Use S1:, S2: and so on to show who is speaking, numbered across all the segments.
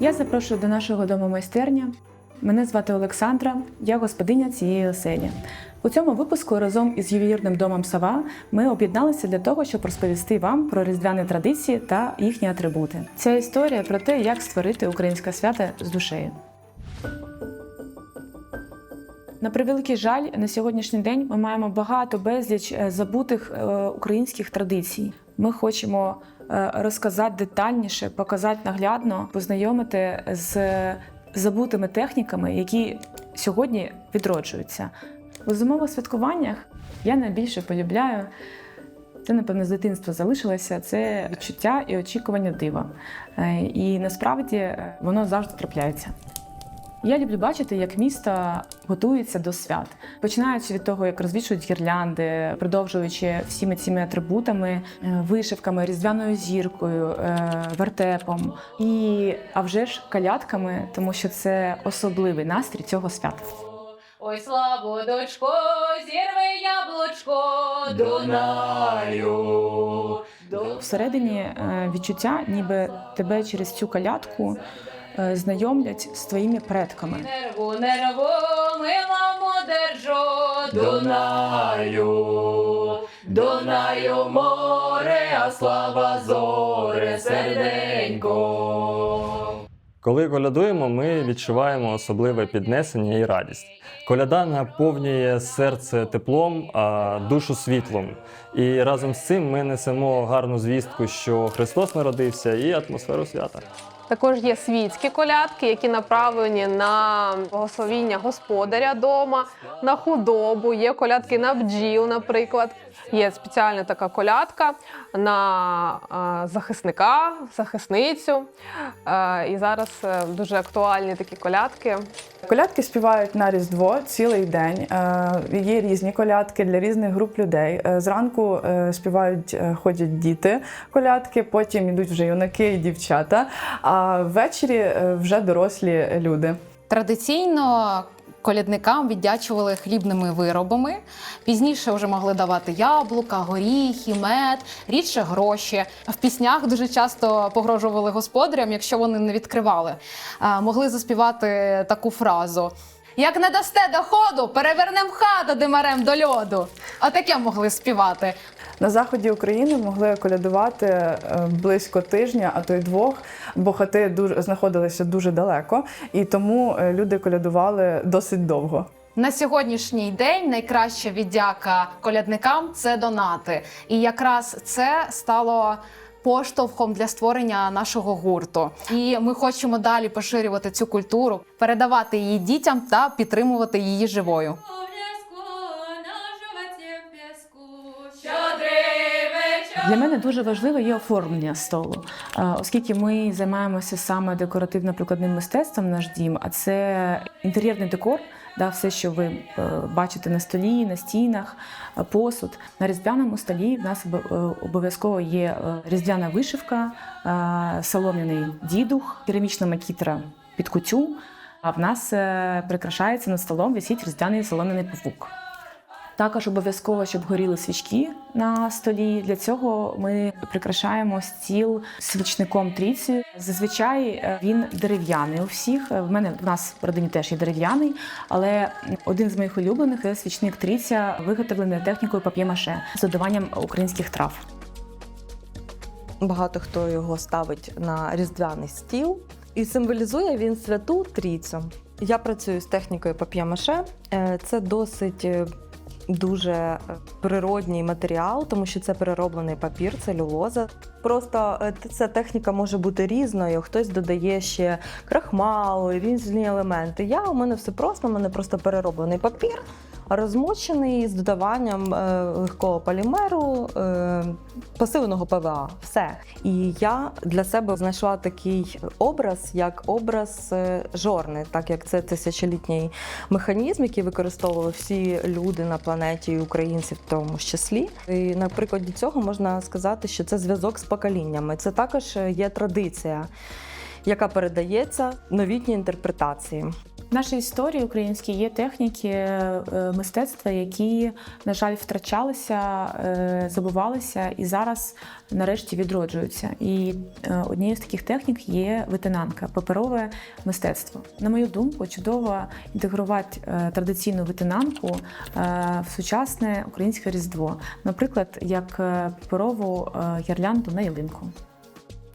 S1: Я запрошую до нашого дому майстерня. Мене звати Олександра, я господиня цієї оселі. У цьому випуску разом із ювелірним домом Сава ми об'єдналися для того, щоб розповісти вам про різдвяні традиції та їхні атрибути. Ця історія про те, як створити українське свято з душею. На превеликий жаль, на сьогоднішній день ми маємо багато безліч е, забутих е, українських традицій. Ми хочемо розказати детальніше, показати наглядно, познайомити з забутими техніками, які сьогодні відроджуються. У зимових святкуваннях я найбільше полюбляю. Це, напевно, з дитинства залишилося це відчуття і очікування дива. Е, І насправді е, воно завжди трапляється. Я люблю бачити, як місто готується до свят, починаючи від того, як розвішують гірлянди, продовжуючи всіми цими атрибутами, е, вишивками, різдвяною зіркою, е, вертепом і а вже ж калядками, тому що це особливий настрій цього свята.
S2: Ой, славу, дочко, зірви яблучко, Дунаю.
S1: Всередині е, відчуття, ніби тебе через цю калядку е, знайомлять з твоїми предками.
S2: Нерву, нерву, милому держу, Дунаю. Дунаю море, а слава зоре, серденько.
S3: Коли колядуємо, ми відчуваємо особливе піднесення і радість. Коляда наповнює серце теплом, а душу світлом. І разом з цим ми несемо гарну звістку, що Христос народився, і атмосферу свята.
S4: Також є світські колядки, які направлені на благословіння господаря дома, на худобу. Є колядки на бджіл, наприклад. Є спеціальна така колядка на е, захисника, захисницю. Е, і зараз е, дуже актуальні такі колядки.
S5: Колядки співають на Різдво цілий день. Е, Є різні колядки для різних груп людей. Е, Зранку е, співають, е, ходять діти колядки, потім йдуть вже юнаки і дівчата. А ввечері е, вже дорослі люди.
S6: Традиційно колядникам віддячували хлібними виробами. Пізніше вже могли давати яблука, горіхи, мед, рідше гроші. В піснях дуже часто погрожували господарям, якщо вони не відкривали. Могли заспівати таку фразу. Як не дасте доходу, перевернем хату димарем до льоду. Отаке могли співати.
S5: На заході України могли колядувати е, близько тижня, а то й двох, бо хати дуже знаходилися дуже далеко, і тому е, люди колядували досить довго.
S6: На сьогоднішній день найкраща віддяка колядникам це донати. І якраз це стало поштовхом для створення нашого гурту. І ми хочемо далі поширювати цю культуру, передавати її дітям та підтримувати її живою.
S1: Для мене дуже важливо є оформлення столу, оскільки ми займаємося саме декоративно-прикладним мистецтвом наш дім, а це інтер'єрний декор. Да, все, що ви е, бачите на столі, на стінах, е, посуд. На різдвяному столі в нас е, обов'язково є різдвяна вишивка, солом'яний дідух, керамічна макітра під кутю. А в нас прикрашається над столом висить різдвяний солом'яний павук. Також обов'язково, щоб горіли свічки на столі. Для цього ми прикрашаємо стіл свічником трійці. Зазвичай е, він дерев'яний у всіх. Е, В мене в нас в родині теж є дерев'яний, але один з моїх улюблених це свічник трійця, виготовлений технікою пап'є-маше з додаванням українських трав.
S7: Багато хто його ставить на різдвяний стіл. І символізує він святу трійцю. Я працюю з технікою пап'є-маше. Е, Це досить дуже е, природній матеріал, тому що це перероблений папір, целюлоза. Просто е, ця техніка може бути різною. Хтось додає ще крахмал, різні елементи. Я у мене все просто, у мене просто перероблений папір, розмочений з додаванням е, легкого полімеру, е, посиленого ПВА. Все. І я для себе знайшла такий образ, як образ е, жорни, так як це тисячолітній механізм, який використовували всі люди на планеті, і українці в тому числі. І на прикладі цього можна сказати, що це зв'язок з поколіннями. Це також є традиція, яка передається новітній інтерпретації.
S1: В нашій історії українській є техніки е, мистецтва, які, на жаль, втрачалися, е, забувалися і зараз нарешті відроджуються. І е, однією з таких технік є витинанка, паперове мистецтво. На мою думку, чудово інтегрувати традиційну витинанку в сучасне українське різдво, наприклад, як паперову гірлянду на ялинку.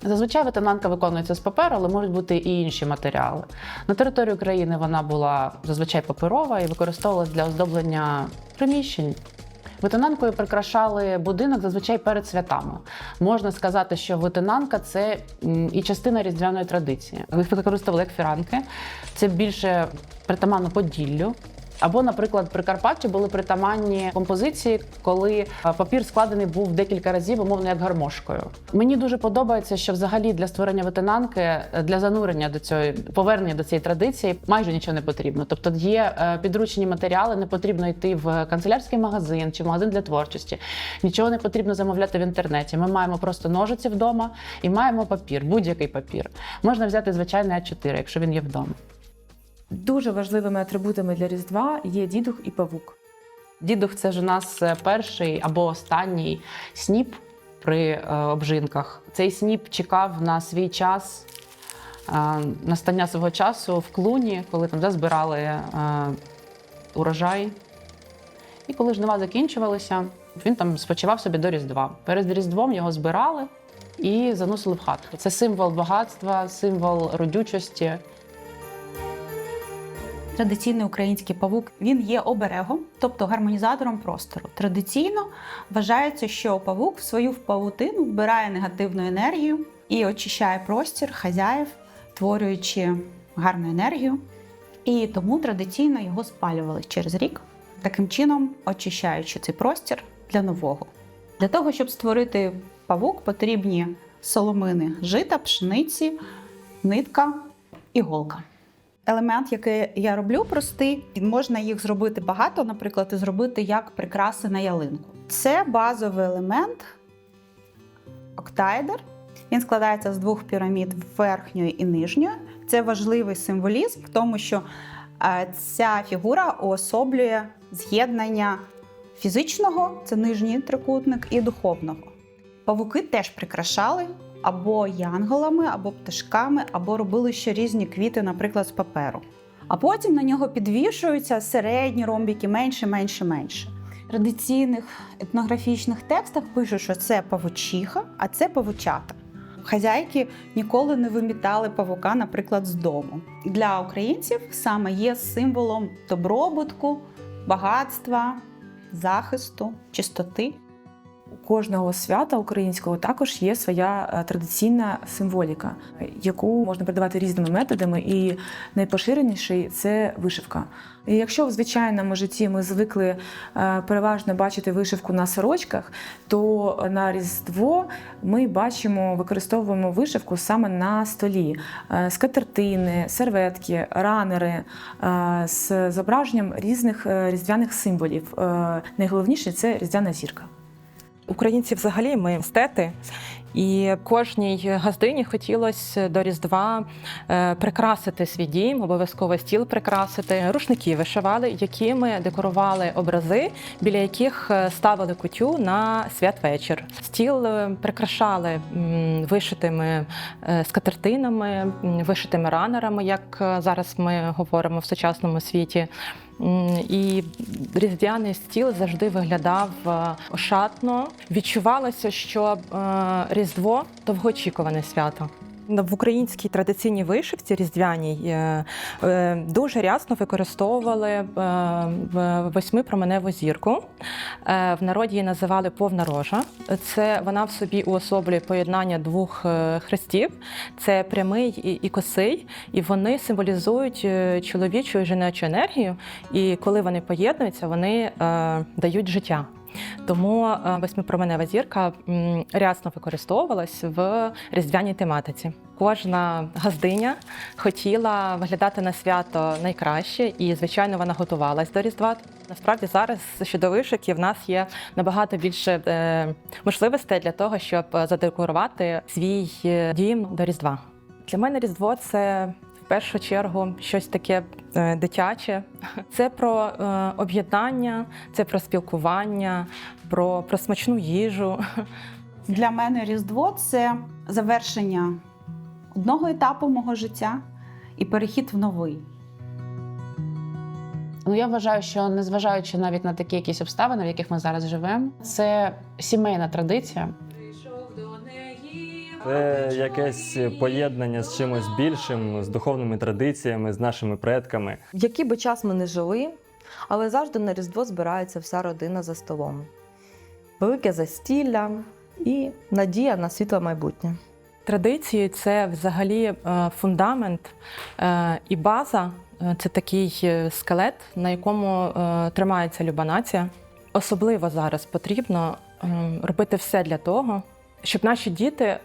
S8: Зазвичай ветенанка виконується з паперу, але можуть бути і інші матеріали. На території України вона була зазвичай паперова і використовувалась для оздоблення приміщень. Ветенанкою прикрашали будинок зазвичай перед святами. Можна сказати, що ветенанка це і частина різдвяної традиції. Їх використовували як фіранки. Це більше притаманно Поділлю. Або, наприклад, при Карпатті були притаманні композиції, коли папір складений був декілька разів, умовно як гармошкою. Мені дуже подобається, що взагалі для створення ветенанки, е, для занурення до цієї повернення до цієї традиції майже нічого не потрібно. Тобто є е, підручні матеріали, не потрібно йти в канцелярський магазин чи в магазин для творчості. Нічого не потрібно замовляти в інтернеті. Ми маємо просто ножиці вдома і маємо папір, будь-який папір. Можна взяти звичайний А4, якщо він є вдома.
S1: Дуже важливими атрибутами для Різдва є дідух і павук.
S8: Дідух це ж у нас е, перший або останній сніп при е, обжинках. Цей сніп чекав на свій час, е, настання свого часу в клуні, коли там да, збирали урожай. І коли жнива закінчувалися, він там спочивав собі до Різдва. Перед Різдвом його збирали і заносили в хату. Це символ багатства, символ родючості.
S9: Традиційний український павук він є оберегом, тобто гармонізатором простору. Традиційно вважається, що павук в свою павутину вбирає негативну енергію і очищає простір хазяїв, творюючи гарну енергію. І тому традиційно його спалювали через рік, таким чином очищаючи цей простір для нового. Для того, щоб створити павук, потрібні соломини жита, пшениці, нитка, іголка. Елемент, який я роблю, простий. Можна їх зробити багато, наприклад, і зробити як прикраси на ялинку. Це базовий елемент октаедр. Він складається з двох пірамід верхньої і нижньої. Це важливий символізм в тому, що е, ця фігура уособлює з'єднання фізичного, це нижній трикутник, і духовного. Павуки теж прикрашали або янголами, або пташками, або робили ще різні квіти, наприклад, з паперу. А потім на нього підвішуються середні ромбіки, менше, менше, менше. В традиційних етнографічних текстах пишуть, що це павучиха, а це павучата. Хазяйки ніколи не вимітали павука, наприклад, з дому. Для українців саме є символом добробутку, багатства, захисту, чистоти.
S1: У кожного свята українського також є своя е, традиційна символіка, яку можна передавати різними методами, і найпоширеніший це вишивка. І якщо в звичайному житті ми звикли е, переважно бачити вишивку на сорочках, то на Різдво ми бачимо, використовуємо вишивку саме на столі: Е, скатертини, серветки, ранери з зображенням різних різдвяних символів. Найголовніше це різдвяна зірка.
S10: Українці взагалі ми естети, і кожній газдині хотілося до Різдва е, прикрасити свій дім, обов'язково стіл прикрасити. Рушники вишивали, якими декорували образи, біля яких е, ставили кутю на святвечір. Стіл е, прикрашали вишитими скатертинами, вишитими ранерами, як зараз ми говоримо в сучасному світі. І різдвяний стіл завжди виглядав е, ошатно. Відчувалося, що е, Різдво довгоочікуване свято. В українській традиційній вишивці різдвяній е, е, дуже рясно використовували е, в- восьмипроменеву зірку. В народі її називали повна рожа. Це вона в собі уособлює поєднання двох хрестів: це прямий і, косий, і вони символізують чоловічу і жіночу енергію. І коли вони поєднуються, вони дають життя. Тому е, восьмипроменева зірка рясно використовувалась в різдвяній тематиці. Кожна газдиня хотіла виглядати на свято найкраще, і звичайно вона готувалась до різдва. Насправді зараз щодо вишивки в нас є набагато більше е, можливостей для того, щоб задекорувати свій е, дім до різдва. Для мене різдво це першу чергу щось таке е, дитяче. Це про е, об'єднання, це про спілкування, про, про смачну їжу.
S9: Для мене Різдво це завершення одного етапу мого життя і перехід в новий.
S8: Ну я вважаю, що незважаючи навіть на такі якісь обставини, в яких ми зараз живемо, це сімейна традиція.
S3: Це якесь поєднання з чимось більшим, з духовними традиціями, з нашими предками.
S7: В який би час ми не жили, але завжди на Різдво збирається вся родина за столом. Велике застілля і надія на світле майбутнє.
S10: Традиції це взагалі е, фундамент е, і база. Е, Це такий скелет, на якому тримається люба нація. Особливо зараз потрібно е, робити все для того, щоб наші діти е,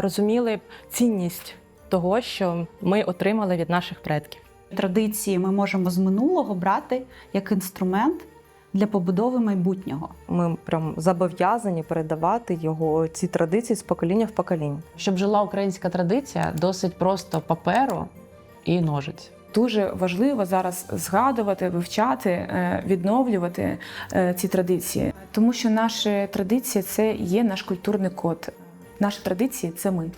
S10: розуміли цінність того, що ми отримали від наших предків.
S9: Традиції ми можемо з минулого брати як інструмент для побудови майбутнього.
S7: Ми прям зобов'язані передавати його ці традиції з покоління в покоління.
S8: Щоб жила українська традиція, досить просто паперу і ножиць.
S1: Дуже важливо зараз згадувати, вивчати, е, відновлювати е, ці традиції, тому що наші традиції це є наш культурний код. Наші традиції це ми.